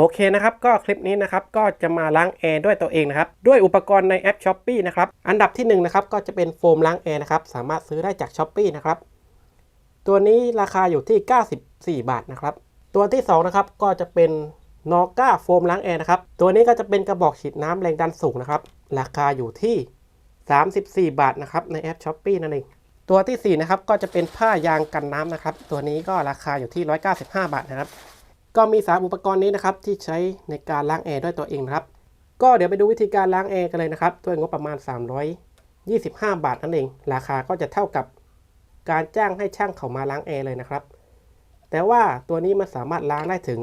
โอเคนะครับก็คลิปนี้นะครับก็จะมาล้างแอร์ด้วยตัวเองนะครับด้วยอุปกรณ์ในแอป s h อ p e e นะครับอันดับที่1นงนะครับก็จะเป็นโฟมล้างแอร์นะครับสามารถซื้อได้จาก s h อ p e e นะครับตัวนี้ราคาอยู่ที่ 94 บาทนะครับตัวที่2นะครับก็จะเป็นนอก้าโฟมล้างแอร์นะครับตัวนี้ก็จะเป็นกระบอกฉีดน้ำแรงดันสูงนะครับราคาอยู่ที่ 34 บาทนะครับในแอป s h อ p e e นั่นเองตัวที่4นะครับก็จะเป็นผ้ายางกันน้ำนะครับตัวนี้ก็ราคาอยู่ที่ 195 บาทนะครับ ก็มีสามอุปกรณ์นี้นะครับที่ใช้ในการล้างแอร์ด้วยตัวเองนะครับ ก็เดี๋ยวไปดูวิธีการล้างแอร์กันเลยนะครับด้วยงบประมาณ 325 บาทนั่นเอง ราคาก็จะเท่ากับการจ้างให้ช่างเขามาล้างแอร์เลยนะครับ แต่ว่าตัวนี้มันสามารถล้างได้ถึง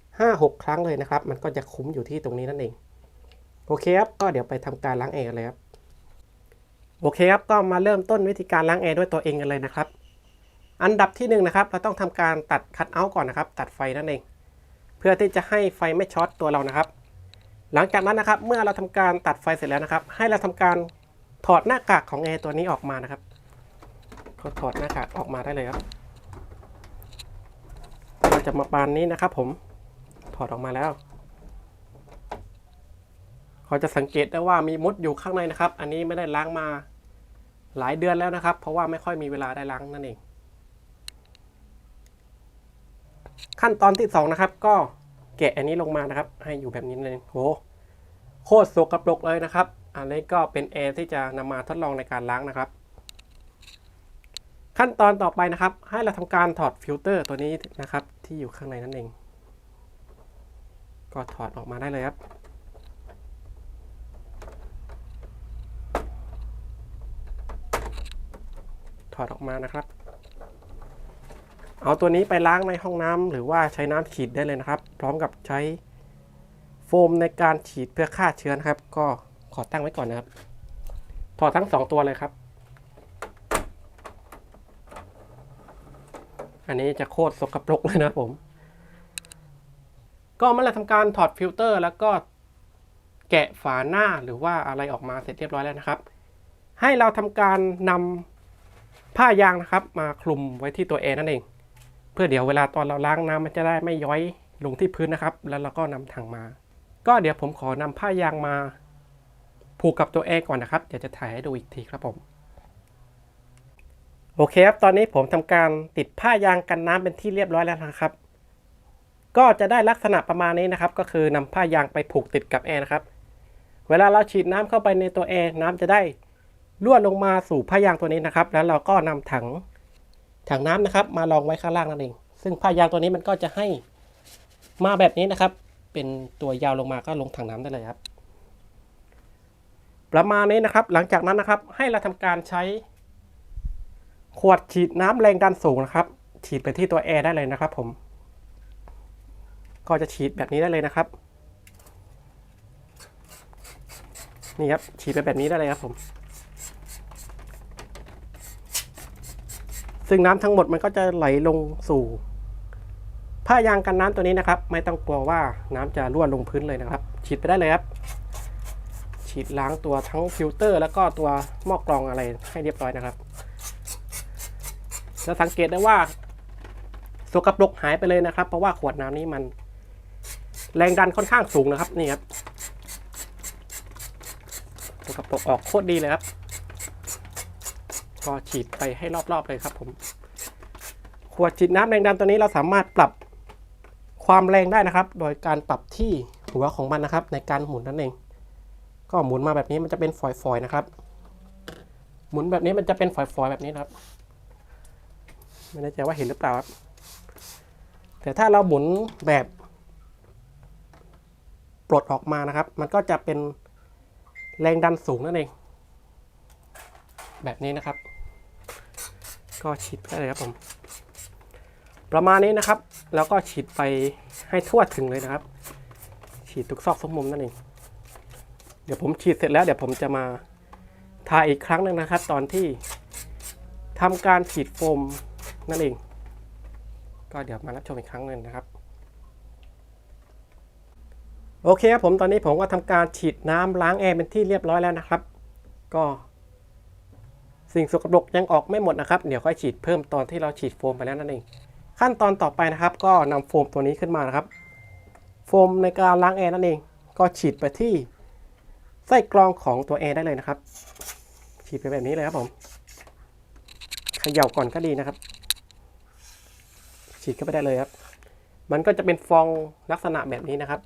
5-6 ครั้งเลยนะครับ มันก็จะคุ้มอยู่ที่ตรงนี้นั่นเอง โอเคครับ ก็เดี๋ยวไปทำการล้างแอร์กันเลยครับ โอเคครับ ก็มาเริ่มต้นวิธีการล้างแอร์ด้วยตัวเองกันเลยนะครับ อันดับที่1นงนะครับเราต้องทำการตัดคัตเอาท์ก่อนนะครับ ตัดไฟนั่นเอง เพื่อที่จะให้ไฟไม่ช็อตตัวเรานะครับ หลังจากนั้นนะครับ เมื่อเราทำการตัดไฟเสร็จแล้วนะครับ ให้เราทำการถอดหน้ากากของแอร์ตัวนี้ออกมานะครับก็ถอดหน้ากากออกมาได้เลยครับก็จะมาปานนี้นะครับ ผมถอดออกมาแล้วเขาจะสังเกตได้ว่ามีมดอยู่ข้างในนะครับ อันนี้ไม่ได้ล้างมาหลายเดือนแล้วนะครับ เพราะว่าไม่ค่อยมีเวลาได้ล้างนั่นเอง ขั้นตอนที่2นะครับ ก็แกะอันนี้ลงมานะครับ ให้อยู่แบบนี้เลยโหโคตรสกปรกเลยนะครับ อันนี้ก็เป็นแอร์ที่จะนำมาทดลองในการล้างนะครับ ขั้นตอนต่อไปนะครับ ให้เราทำการถอดฟิลเตอร์ตัวนี้นะครับ ที่อยู่ข้างในนั่นเอง ก็ถอดออกมาได้เลยครับถอดออกมานะครับ เอาตัวนี้ไปล้างในห้องน้ำหรือว่าใช้น้ำฉีดได้เลยนะครับ พร้อมกับใช้โฟมในการฉีดเพื่อฆ่าเชื้อนะครับ ก็ขอตั้งไว้ก่อนนะครับ ถอดทั้งสองตัวเลยครับ อันนี้จะโคตรสกปรกเลยนะผม ก็เมื่อเราทำการถอดฟิลเตอร์แล้วก็แกะฝาหน้าหรือว่าอะไรออกมาเสร็จเรียบร้อยแล้วนะครับ ให้เราทำการนำผ้ายางนะครับ มาคลุมไว้ที่ตัวแอร์นั่นเอง เพื่อเดี๋ยวเวลาตอนเราล้างน้ำมันจะได้ไม่ย้อยลงที่พื้นนะครับ แล้วเราก็นำถังมา ก็เดี๋ยวผมขอนำผ้ายางมาผูกกับตัวแอร์ก่อนนะครับ เดี๋ยวจะถ่ายให้ดูอีกทีครับผม โอเคครับ ตอนนี้ผมทำการติดผ้ายางกันน้ำเป็นที่เรียบร้อยแล้วนะครับ ก็จะได้ลักษณะประมาณนี้นะครับ ก็คือนำผ้ายางไปผูกติดกับแอร์นะครับ เวลาเราฉีดน้ำเข้าไปในตัวแอร์น้ำจะได้รั่วลงมาสู่ผ้ายางตัวนี้นะครับ แล้วเราก็นำถัง ถังน้ำนะครับมารองไว้ข้างล่างนั่นเอง ซึ่งผ้ายางตัวนี้มันก็จะให้มาแบบนี้นะครับ เป็นตัวยาวลงมาก็ลงถังน้ำได้เลยครับ ประมาณนี้นะครับ หลังจากนั้นนะครับ ให้เราทำการใช้ ขวดฉีดน้ำแรงดันสูงนะครับ ฉีดไปที่ตัวแอร์ได้เลยนะครับ ผม ก็จะฉีดแบบนี้ได้เลยนะครับนี่ครับฉีดไปแบบนี้ได้เลยครับผม ซึ่งน้ำทั้งหมดมันก็จะไหลลงสู่ผ้ายางกันน้ำตัวนี้นะครับ ไม่ต้องกลัวว่าน้ำจะรั่วลงพื้นเลยนะครับ ฉีดไปได้เลยครับ ฉีดล้างตัวทั้งฟิลเตอร์ แล้วก็ตัวหม้อกรองอะไรให้เรียบร้อยนะครับจะสังเกตได้ว่าสกปรกหายไปเลยนะครับ เพราะว่าขวดน้ำนี้มัน แรงดันค่อนข้างสูงนะครับนี่ครับสกปรกออกโคตรดีเลยครับ ก็ฉีดไปให้รอบๆเลยครับผมขวดฉีดน้ำแรงดันตัวนี้เราสามารถปรับความแรงได้นะครับ โดยการปรับที่หัวของมันนะครับ ในการหมุนนั่นเอง ก็หมุนมาแบบนี้มันจะเป็นฝอยๆนะครับ หมุนแบบนี้มันจะเป็นฝอยๆแบบนี้นะครับไม่แน่ใจว่าเห็นหรือเปล่าครับแต่ถ้าเราหมุนแบบปลดออกมานะครับ มันก็จะเป็นแรงดันสูงนั่นเอง แบบนี้นะครับ ก็ฉีดได้เลยครับผม ประมาณนี้นะครับ แล้วก็ฉีดไปให้ทั่วถึงเลยนะครับ ฉีดทุกซอกทุกมุมนั่นเอง เดี๋ยวผมฉีดเสร็จแล้วเดี๋ยวผมจะมาทาอีกครั้งหนึ่งนะครับ ตอนที่ทำการฉีดโฟมนั่นเอง ก็เดี๋ยวมารับชมอีกครั้งหนึ่งนะครับโอเคครับผมตอนนี้ผมก็ทำการฉีดน้ำล้างแอร์เป็นที่เรียบร้อยแล้วนะครับ ก็ สิ่งสกปรกยังออกไม่หมดนะครับ เดี๋ยวค่อยฉีดเพิ่มตอนที่เราฉีดโฟมไปแล้วนั่นเอง ขั้นตอนต่อไปนะครับ ก็นำโฟมตัวนี้ขึ้นมานะครับ โฟมในการล้างแอร์นั่นเอง ก็ฉีดไปที่ไส้กรองของตัวแอร์ได้เลยนะครับ ฉีดไปแบบนี้เลยครับผมเขย่าก่อนก็ดีนะครับ ฉีดเข้าไปได้เลยครับ มันก็จะเป็นฟองลักษณะแบบนี้นะครับ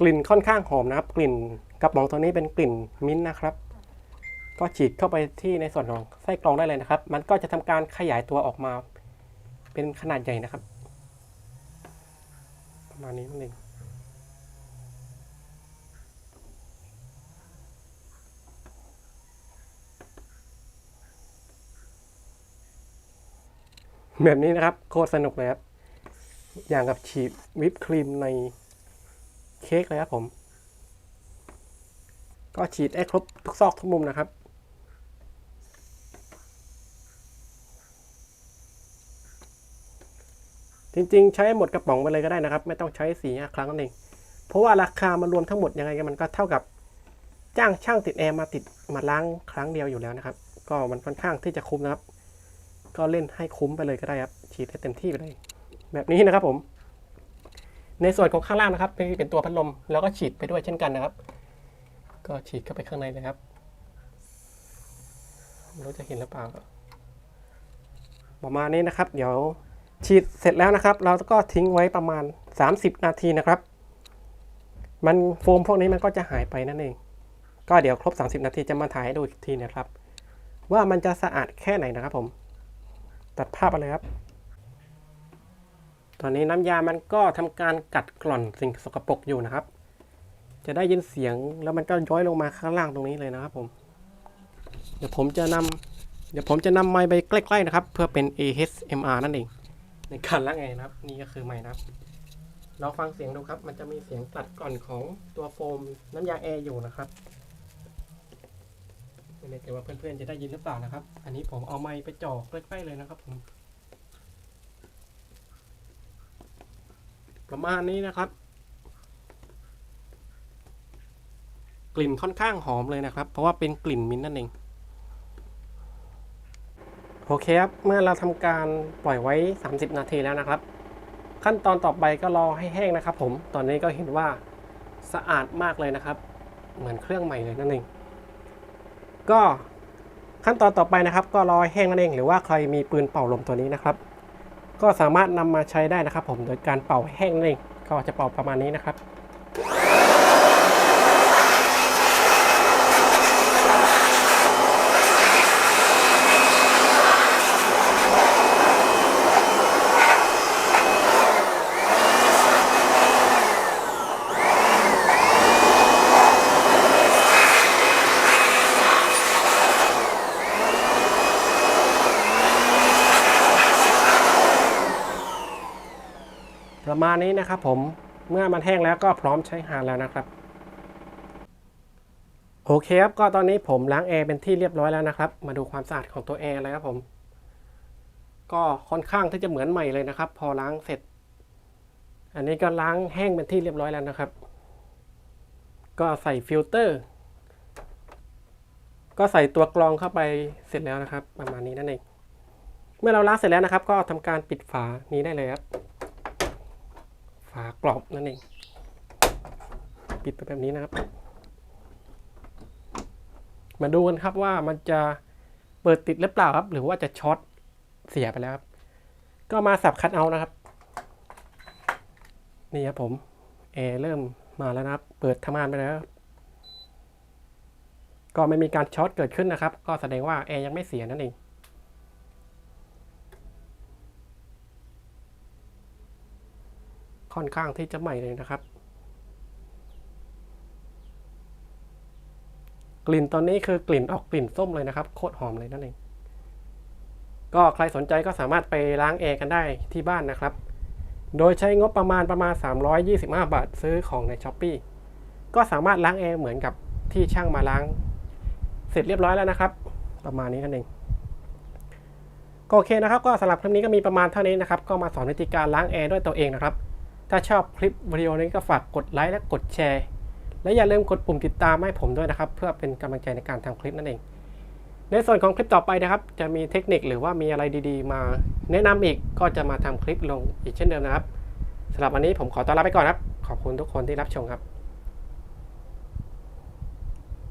กลิ่นค่อนข้างหอมนะครับ กลิ่นกระป๋องตัวนี้เป็นกลิ่นมิ้นท์นะครับ ก็ฉีดเข้าไปที่ในส่วนของไส้กรองได้เลยนะครับ มันก็จะทำการขยายตัวออกมา เป็นขนาดใหญ่นะครับ ประมาณนี้นั่นเองแบบนี้นะครับโคตรสนุกเลยครับ อย่างกับฉีดวิปครีมใน เค้กเลยครับผม ก็ฉีดให้ครบทุกซอกทุกมุมนะครับจริงๆ ใช้หมดกระป๋องไปเลยก็ได้นะครับ ไม่ต้องใช้สี่ครั้งนั่นเอง เพราะว่าราคามันรวมทั้งหมดยังไงกันมันก็เท่ากับจ้างช่างติดแอร์มาติดมาล้างครั้งเดียวอยู่แล้วนะครับ ก็มันค่อนข้างที่จะคุ้มนะครับ ก็เล่นให้คุ้มไปเลยก็ได้ครับฉีดให้เต็มที่ไปเลย แบบนี้นะครับผม ในส่วนของข้างล่างนะครับเป็นตัวพัดลมแล้วก็ฉีดไปด้วยเช่นกันนะครับ ก็ฉีดเข้าไปข้างในเลยครับไม่รู้จะเห็นหรือเปล่าประมาณนี้นะครับ เดี๋ยวฉีดเสร็จแล้วนะครับ เราก็ทิ้งไว้ประมาณ 30 นาทีนะครับ มันโฟมพวกนี้มันก็จะหายไปนั่นเอง ก็เดี๋ยวครบ 30 นาทีจะมาถ่ายให้ดูอีกทีนะครับ ว่ามันจะสะอาดแค่ไหนนะครับผม ตัดภาพไปเลยครับ ตอนนี้น้ำยามันก็ทำการกัดกร่อนสิ่งสกปรกอยู่นะครับ จะได้ยินเสียงแล้วมันก็ย้อยลงมาข้างล่างตรงนี้เลยนะครับผม เดี๋ยวผมจะนำเดี๋ยวผมจะนำไมค์ไปใกล้ๆนะครับ เพื่อเป็น ASMR นั่นเอง ในการล้างนะครับ นี่ก็คือไมค์นะครับเราฟังเสียงดูครับ มันจะมีเสียงตัดกร่อนของตัวโฟมน้ำยาแอร์อยู่นะครับไม่แน่ใจว่าเพื่อนๆจะได้ยินหรือเปล่านะครับ อันนี้ผมเอาไมค์ไปจ่อใกล้ๆเลยนะครับผม ประมาณนี้นะครับ กลิ่นค่อนข้างหอมเลยนะครับ เพราะว่าเป็นกลิ่นมิ้นนั่นเองโอเคครับ เมื่อเราทำการปล่อยไว้ 30 นาทีแล้วนะครับ ขั้นตอนต่อไปก็รอให้แห้งนะครับ ผมตอนนี้ก็เห็นว่าสะอาดมากเลยนะครับ เหมือนเครื่องใหม่เลยนั่นเอง ก็ขั้นตอนต่อไปนะครับ ก็รอให้แห้งนั่นเอง หรือว่าใครมีปืนเป่าลมตัวนี้นะครับ ก็สามารถนำมาใช้ได้นะครับ ผมโดยการเป่าแห้งเองก็จะเป่าประมาณนี้นะครับ ประมาณนี้นะครับผมเมื่อมันแห้งแล้วก็พร้อมใช้งานแล้วนะครับ โอเคครับก็ตอนนี้ผมล้างแอร์เป็นที่เรียบร้อยแล้วนะครับ มาดูความสะอาดของตัวแอร์เลยครับผม ก็ค่อนข้างที่จะเหมือนใหม่เลยนะครับ พอล้างเสร็จ อันนี้ก็ล้างแห้งเป็นที่เรียบร้อยแล้วนะครับ ก็ใส่ฟิลเตอร์ ก็ใส่ตัวกรองเข้าไปเสร็จแล้วนะครับ ประมาณนี้นั่นเองเมื่อเราล้างเสร็จแล้วนะครับ ก็ทำการปิดฝานี้ได้เลยครับากรอบนั่นเอง ปิดไปแบบนี้นะครับ มาดูกันครับว่ามันจะเปิดติดหรือเปล่าครับ หรือว่าจะช็อตเสียไปแล้วครับ ก็มาสับคัดเอานะครับ นี่ครับผมแอร์เริ่มมาแล้วนะครับ เปิดทำงานไปแล้ว ก็ไม่มีการช็อตเกิดขึ้นนะครับ ก็แสดงว่าแอร์ยังไม่เสียนั่นเอง ค่อนข้างที่จะใหม่เลยนะครับ กลิ่นตอนนี้คือกลิ่นออกกลิ่นส้มเลยนะครับ โคตรหอมเลยนั่นเองก็ใครสนใจก็สามารถไปล้างแอร์กันได้ที่บ้านนะครับ โดยใช้งบประมาณประมาณ 325 บาทซื้อของใน s h อ p e e ก็สามารถล้างแอร์เหมือนกับที่ช่างมาล้าง เสร็จเรียบร้อยแล้วนะครับ ประมาณนี้นั่นเองก็โอเคนะครับ ก็สำหรับคลิปนี้ก็มีประมาณเท่านี้นะครับ ก็มาสอนวิธีการล้างแอร์ด้วยตัวเองนะครับ ถ้าชอบคลิปวิดีโอนี้ก็ฝากกดไลค์และกดแชร์ และอย่าลืมกดปุ่มติดตามให้ผมด้วยนะครับ เพื่อเป็นกำลังใจในการทำคลิปนั่นเอง ในส่วนของคลิปต่อไปนะครับ จะมีเทคนิคหรือว่ามีอะไรดีๆ มาแนะนำอีกก็จะมาทำคลิปลงอีกเช่นเดิมนะครับสำหรับวันนี้ผมขอตัวลาไปก่อนครับ ขอบคุณทุกคนที่รับชมครับ